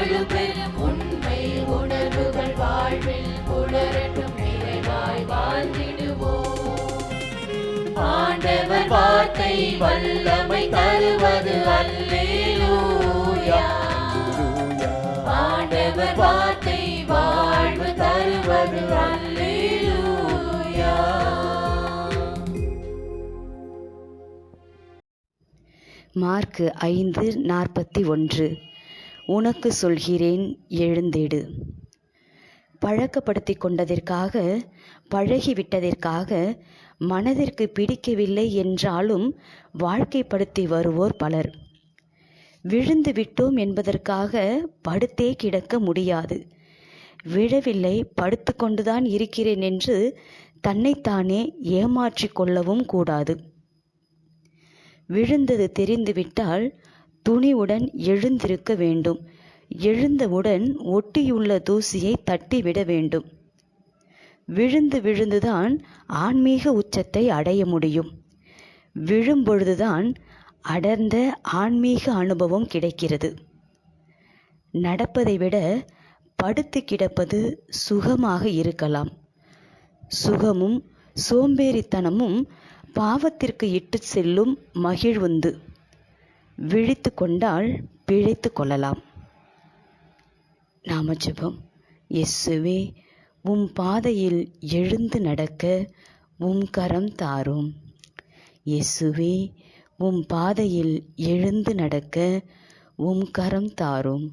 அன்பு உண்மை உணர்வுகள் வாழ்வில் புலரட்டும் நிறைவாய் வாழ்ந்திடுவோம். ஆண்டவர் வார்த்தை வல்லமை தருவது அல்லேலூயா. ஆண்டவர் வார்த்தை வாழ்வு தருவது அல்லேலூயா. மார்க்கு ஐந்து நாற்பத்தி ஒன்று. உனக்கு சொல்கிறேன் எழுந்திடு. பழக்கப்படுத்தி கொண்டதற்காக பழகிவிட்டதற்காக மனதிற்கு பிடிக்கவில்லை என்றாலும் வாழ்க்கைப்படுத்தி வருவோர் பலர். விழுந்து விட்டோம் என்பதற்காக படுத்தே கிடக்க முடியாது. விழவில்லை படுத்து கொண்டுதான் இருக்கிறேன் என்று தன்னைத்தானே ஏமாற்றிக் கொள்ளவும் கூடாது. விழுந்தது தெரிந்துவிட்டால் துணிவுடன் எழுந்திருக்க வேண்டும். எழுந்தவுடன் ஒட்டியுள்ள தூசியை தட்டிவிட வேண்டும். விழுந்து விழுந்துதான் ஆன்மீக உச்சத்தை அடைய முடியும். விழும்பொழுதுதான் அடர்ந்த ஆன்மீக அனுபவம் கிடைக்கிறது. நடப்பதை விட படுத்து கிடப்பது சுகமாக இருக்கலாம். சுகமும் சோம்பேறித்தனமும் பாவத்திற்கு இட்டு செல்லும் மகிழ்வுந்து விழித்து கொண்டால் பிழைத்து கொள்ளலாம். நாமஜபம் எஸ்ஸுவே உம் பாதையில் எழுந்து நடக்க உம் கரம் தாரும். இயேசுவே உம் பாதையில் எழுந்து நடக்க உம் கரம் தாரும்.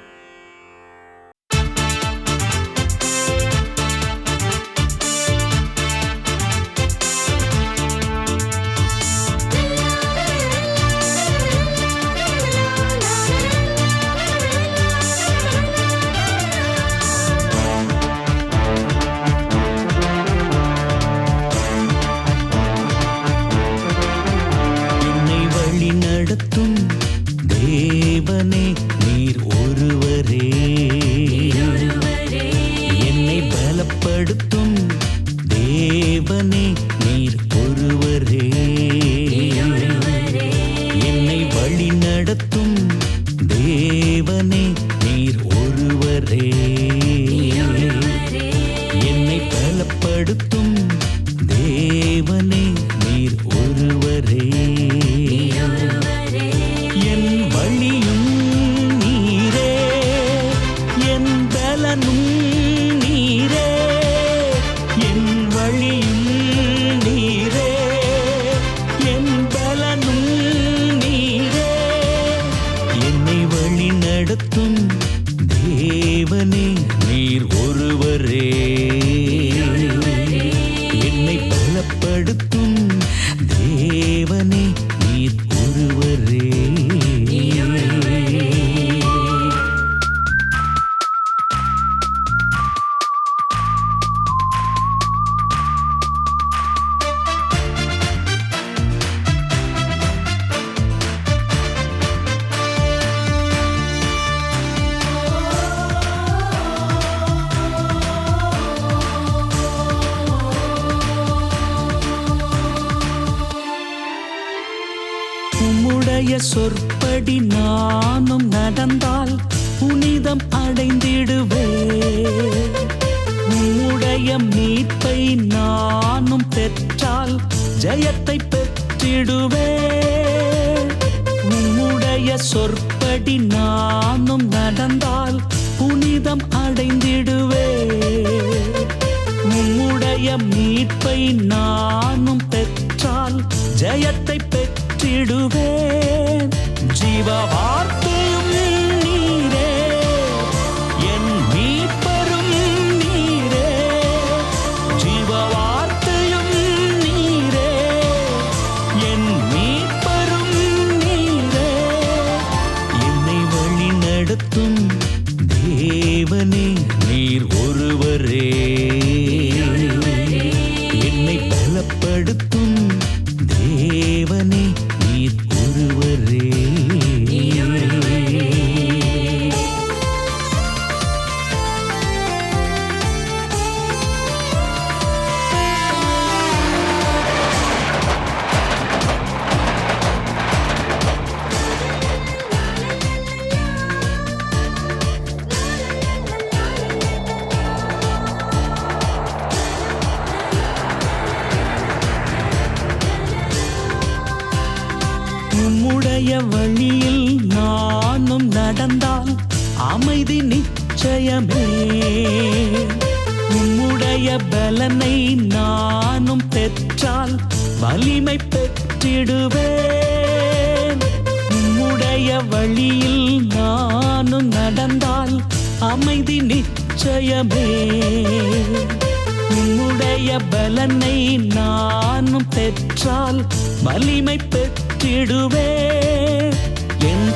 denganmu ஜெயத்தை பெற்றிடுவே உம்முடைய சொற்படி நானும் நடந்தால் புனிதம் அடைந்திடுவே உம்முடைய மீட்பை நானும் பெற்றால் ஜெயத்தை பெற்றிடுவேன். ஜீவவார் வழியில் நானும் நடந்தால் அமைதி நிச்சயமே. உம்முடைய பலனை நானும் பெற்றால் வலிமை பெற்றிடுவே. என்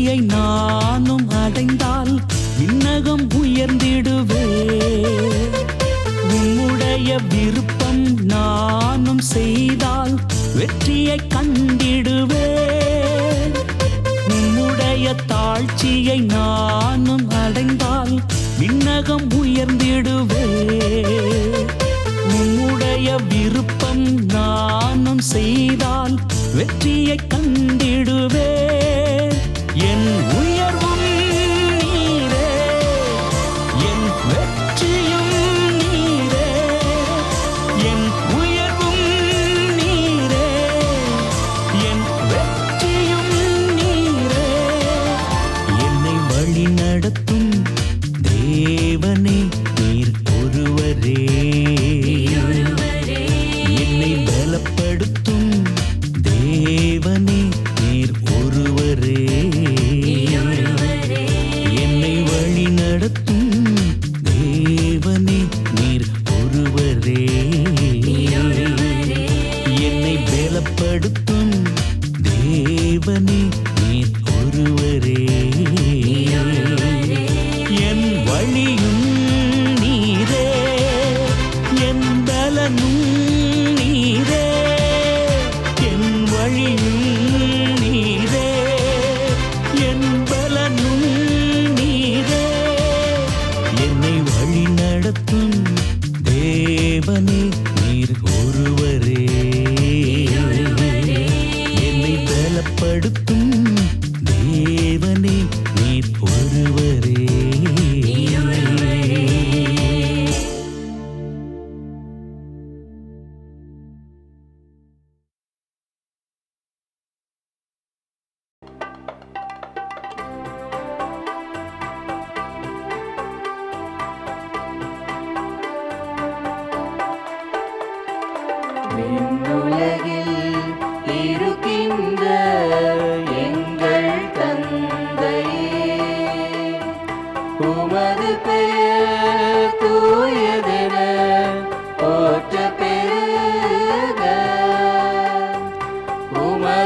நிலையை நானும் அடைந்தால் இன்னகம் உயர்ந்திடுவே. உம்முடைய விருப்பம் நானும் செய்தால் வெற்றியை கண்டிடுவே. உம்முடைய தாழ்ச்சியை நானும் அடைந்தால் விண்ணகம் உயர்ந்திடுவே. உம்முடைய விருப்பம் நானும் செய்தால் வெற்றியை கண்டிடுவே. nunca.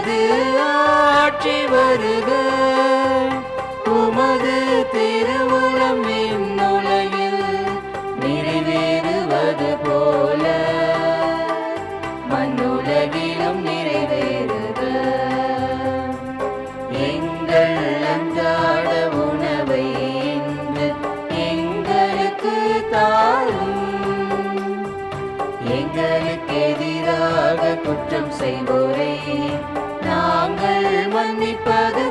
உமது ஆட்சி வருக. உமது திரு மன்னிப்பது